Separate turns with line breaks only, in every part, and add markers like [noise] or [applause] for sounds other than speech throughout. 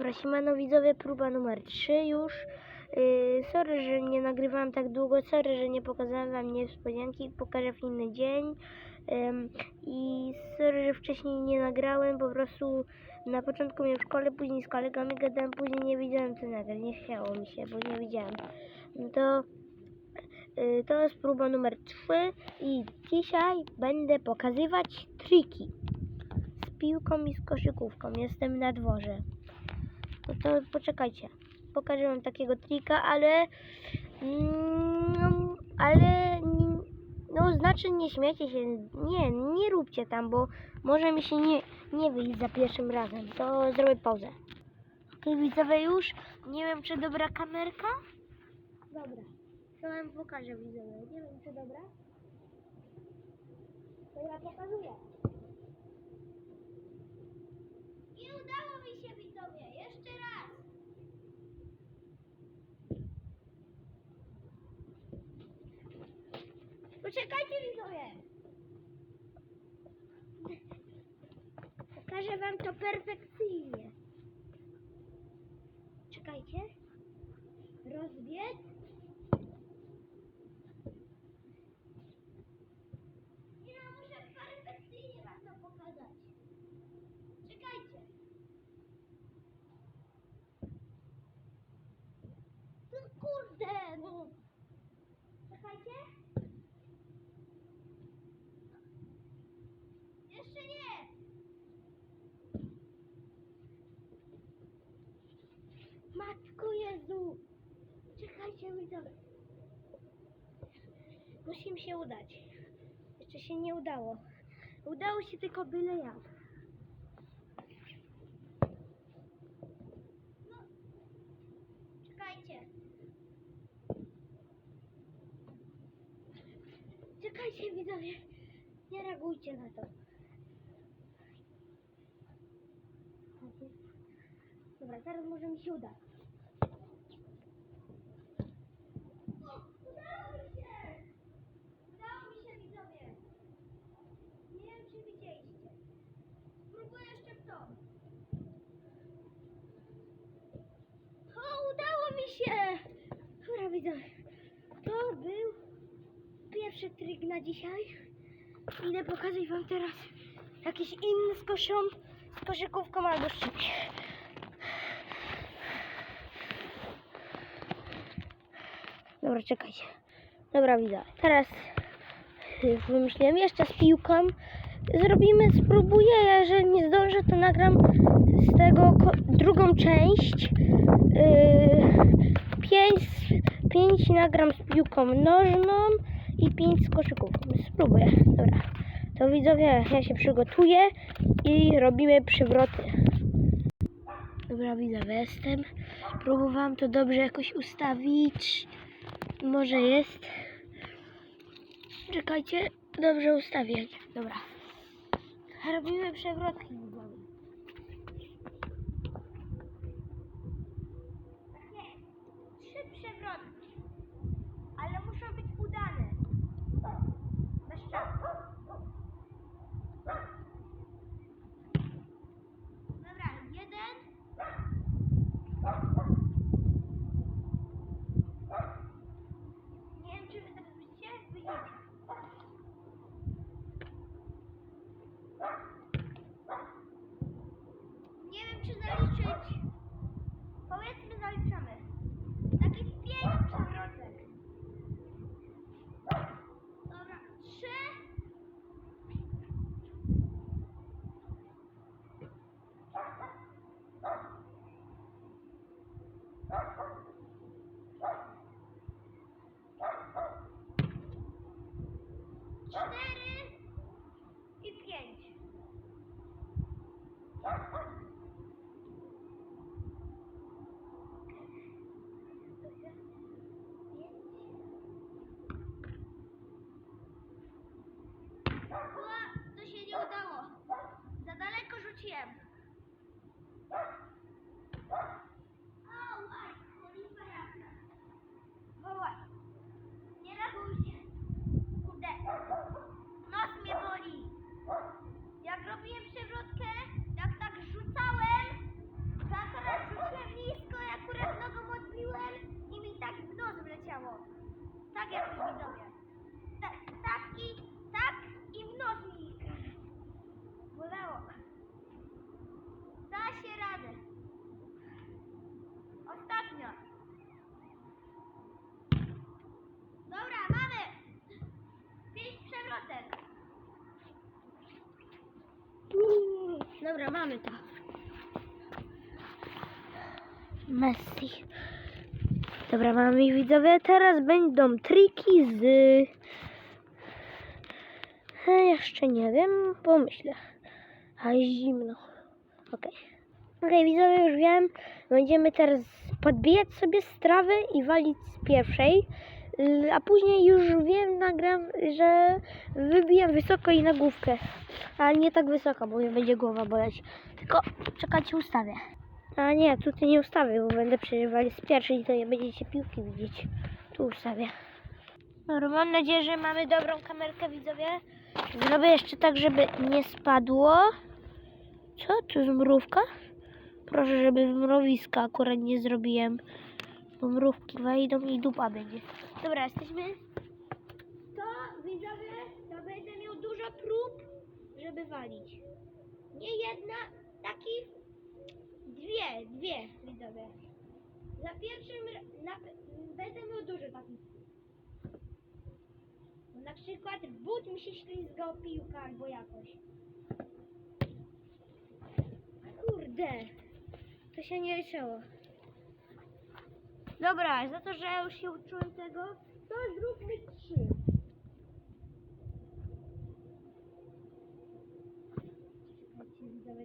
Dobra, siemano widzowie, próba numer 3 już. Yy, sorry, że nie nagrywałam tak długo, sorry, że nie pokazałam wam niespodzianki, pokażę w inny dzień. Ym, I sorry, że wcześniej nie nagrałem, po prostu na początku miałem w szkole, później z kolegami gadałem, później nie wiedziałem co nagrać, nie chciało mi się, bo nie wiedziałem. No to yy, to jest próba numer 3 i dzisiaj będę pokazywać triki z piłką i z koszykówką. Jestem na dworze. To poczekajcie. Pokażę wam takiego trika, ale mm, ale no znaczy nie śmiecie się. Nie, nie róbcie tam, bo może mi się nie, nie wyjść za pierwszym razem. To zrobię pauzę. Okej, widzowie już. Nie wiem czy dobra kamerka. Dobra. To wam pokażę widzowie. Nie wiem czy dobra. To ja pokazuję. Nie udało mi się widzowie. Jeszcze raz. Widzowie. Pokażę wam to perfekcyjnie. Czekajcie. Rozbiec. Ja muszę perfekcyjnie wam to pokazać. Czekajcie. No kurde, no. Czekajcie. Jeszcze nie. Matko Jezu. Czekajcie widzowie. Musi mi się udać. Jeszcze się nie udało. Udało się tylko byle jak. No. Czekajcie. Czekajcie widzowie. Nie reagujcie na to. Dobra, teraz może mi się uda. Udało mi się! Udało mi się widzowie. Nie wiem czy widzieliście. Spróbuję jeszcze w to. O, udało mi się! Dobra widzowie. To był pierwszy trik na dzisiaj. Idę pokazać wam teraz jakiś inny z koszą, z koszykówką albo z czymś. Dobra, czekajcie. Dobra, widzę. Teraz wymyśliłem jeszcze z piłką. Zrobimy, spróbuję, jeżeli nie zdążę, to nagram z tego drugą część. Yy, pięć, pięć nagram z piłką nożną i pięć z koszykówką. Spróbuję. Dobra. To widzowie, ja się przygotuję i robimy przywroty. Dobra, widzowie, jestem. Próbowałam to dobrze jakoś ustawić. Może jest. Czekajcie, dobrze ustawię. Dobra. Robimy przewrotki, That's [laughs] Dobra, mamy to. Messi. Dobra, mamy widzowie, teraz będą triki z... E, jeszcze nie wiem, pomyślę. A jest zimno. Okej. Okej, widzowie, już wiem. Będziemy teraz podbijać sobie strawy i walić z pierwszej. A później już wiem, nagram, że wybijam wysoko i na główkę. Ale nie tak wysoko, bo mnie będzie głowa boleć. Tylko czekajcie, ustawię. A nie, tutaj nie ustawię, bo będę przeżywali z pierwszej i to nie będziecie piłki widzieć. Tu ustawię. Dobra, mam nadzieję, że mamy dobrą kamerkę, widzowie. Zrobię jeszcze tak, żeby nie spadło. Co? Tu zmrówka? Proszę, żeby mrowiska akurat nie zrobiłem. Bo mrówki wejdą i dupa będzie. Dobra, jesteśmy. To, widzowie, to będę miał dużo prób, żeby walić. Nie jedna, takich dwie, dwie, widzowie. Za pierwszym, na, będę miał dużo takich. Na przykład w but mi się ślizgał piłka albo jakoś. Kurde, to się nie liczyło. Dobra, za to, że już się uczyłem tego, to zróbmy trzy.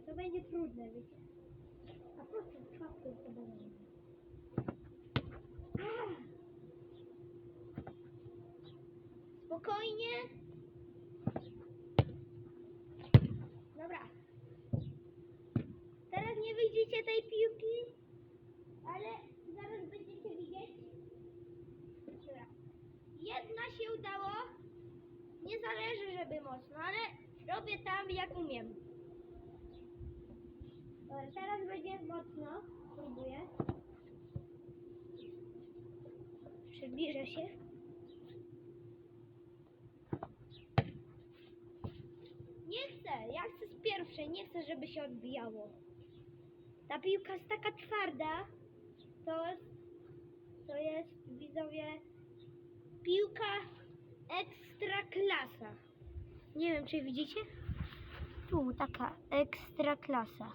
To będzie trudne, wiecie. A po to będzie? Ah! Spokojnie. Dobra. Teraz nie widzicie tej piłki, ale zaraz będziecie widzieć. Dobra. Się udało. Nie zależy, żeby mocno, ale robię tam jak umiem. Dobra, teraz będzie mocno. Spróbuję. Przybliżę się. Nie chcę, ja chcę z pierwszej, nie chcę, żeby się odbijało. Ta piłka jest taka twarda, to to jest, widzowie, piłka ekstra klasa. Nie wiem, czy widzicie? Tu, taka ekstra klasa.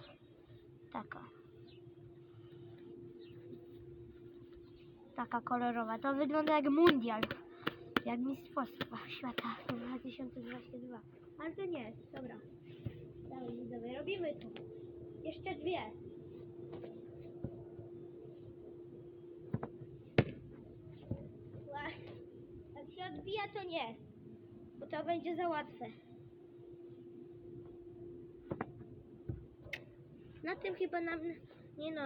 Taka. Taka kolorowa. To wygląda jak mundial. Jak Mistrzostwa Świata 2022. Ale to nie jest, dobra. Dawaj, widzowie, robimy to. Jeszcze dwie. Odbija, to nie. Bo to będzie za łatwe. Na tym chyba nam... Nie no.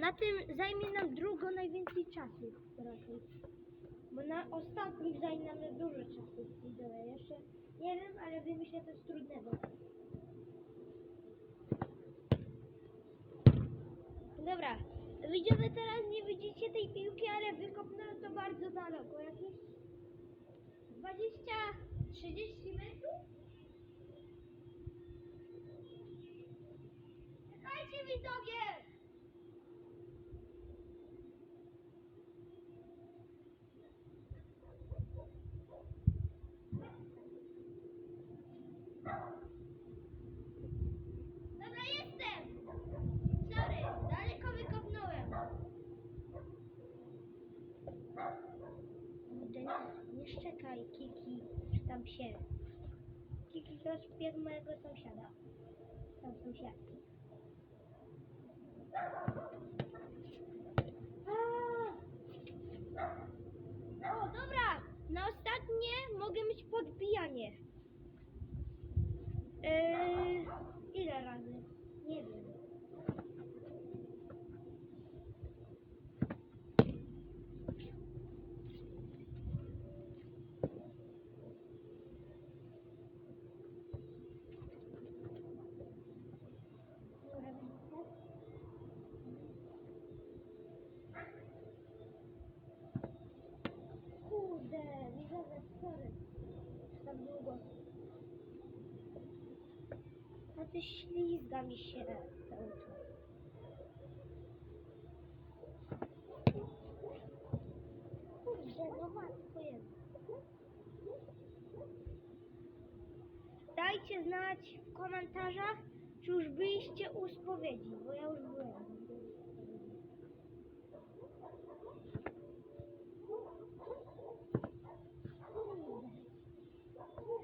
Na tym zajmie nam drugo najwięcej czasu. Bo na ostatnich zajmie nam dużo czasu. Widzowie, jeszcze nie wiem, ale wymyślę coś trudnego. Dobra, widzowie teraz nie widzicie tej piłki, ale wykopnąłem to bardzo daleko. Jakieś 20-30 metrów? Czekajcie widzowie! Dobra, jestem! Sorry, daleko wykopnąłem. Kurde, nie, nie szczekaj, Kiki, czy tam się. To jest pies mojego sąsiada. Tam sąsiadki. O, dobra! Na ostatnie mogę mieć podbijanie. Eee, ile razy? Nie wiem. mi się to. Kurde, no matko jest. Dajcie znać w komentarzach, czy już byliście u spowiedzi, bo ja już byłem.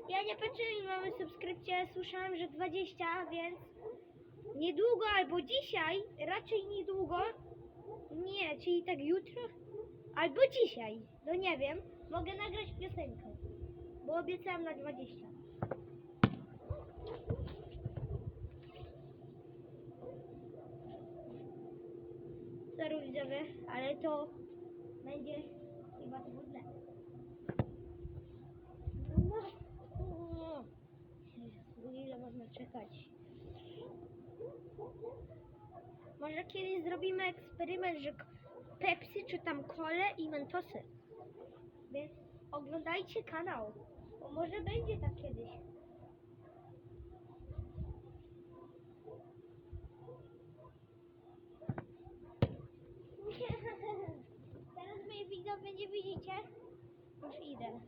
Ja nie patrzyłem, mamy subskrypcję, słyszałem, że 20, więc niedługo albo dzisiaj, raczej niedługo, nie, czyli tak jutro, albo dzisiaj, no nie wiem, mogę nagrać piosenkę, bo obiecałam na 20. Sorry widzowie, ale to będzie chyba trudne. No, Jezu, ile można czekać? Może kiedyś zrobimy eksperyment, że Pepsi czy tam kole i mentosy. Więc oglądajcie kanał, bo może będzie tak kiedyś. [laughs] Teraz mnie widzowie nie widzicie? Już idę.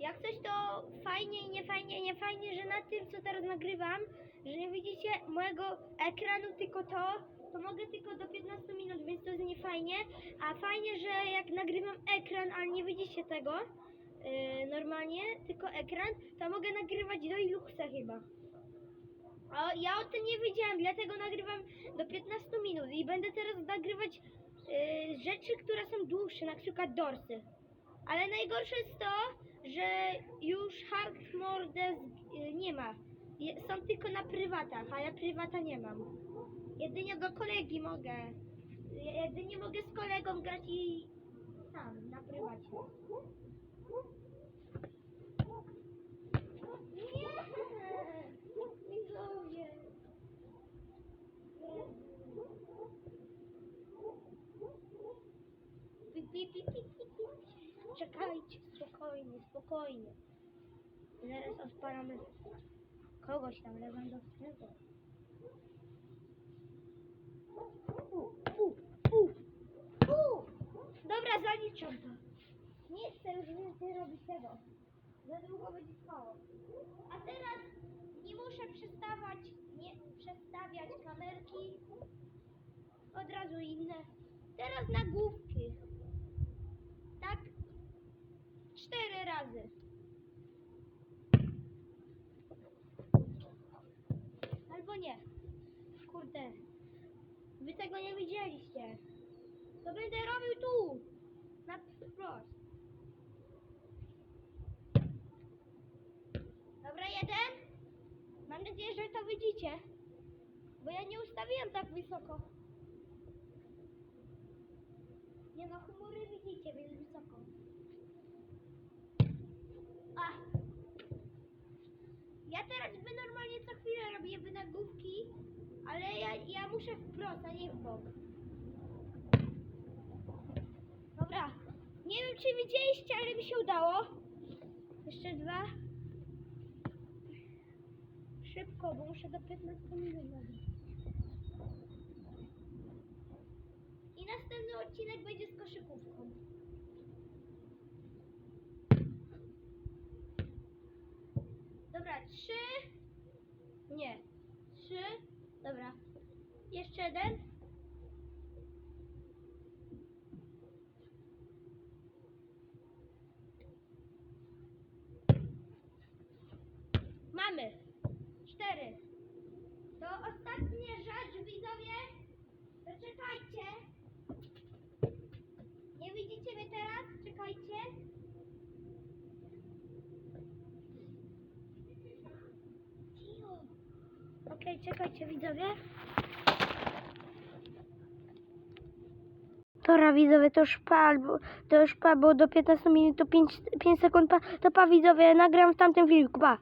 Jak coś to nie fajnie, nie fajnie, że na tym co teraz nagrywam, że nie widzicie mojego ekranu, tylko to, to mogę tylko do 15 minut, więc to jest nie fajnie, a fajnie, że jak nagrywam ekran, ale nie widzicie tego yy, normalnie, tylko ekran, to mogę nagrywać do iluchca chyba. A ja o tym nie wiedziałem, dlatego nagrywam do 15 minut i będę teraz nagrywać yy, rzeczy, które są dłuższe, na przykład dorsy. Ale najgorsze jest to, że już hard mode y, nie ma. Są tylko na prywatach, a ja prywata nie mam. Jedynie do kolegi mogę. Je- Jedynie mogę z kolegą grać i sam na prywacie. Czekajcie, spokojnie, spokojnie. Zaraz odpalamy kogoś tam Lewandowskiego. Dobra, zaliczam to. Nie chcę już więcej robić tego. Za długo będzie trwało. A teraz nie muszę przestawać, nie przestawiać kamerki. Od razu inne. Teraz nagłówki. Tak? Cztery razy. Albo nie. Kurde. Wy tego nie widzieliście. To będę robił tu. Na wprost. Dobra, jeden. Mam nadzieję, że to widzicie. Bo ja nie ustawiłem tak wysoko. Nie no, chmury widzicie, więc wysoko. A! Ja teraz by normalnie co chwilę robię by nagłówki, ale ja, ja muszę wprost, a nie w bok. Dobra. Nie wiem, czy widzieliście, ale mi się udało. Jeszcze dwa. Szybko, bo muszę do 15 minut robić. I następny odcinek będzie z koszykówką. Dobra, trzy. Nie. Trzy. Dobra. Jeszcze jeden. Mamy. Cztery. To ostatnia widzowie. Zaczekajcie. Nie widzicie mnie teraz? Czekajcie. Okej, czekajcie widzowie. Dobra widzowie, to już pa, to już pa, bo do 15 minut to 5, 5 sekund pa, to pa widzowie, nagram w tamtym filmiku, pa.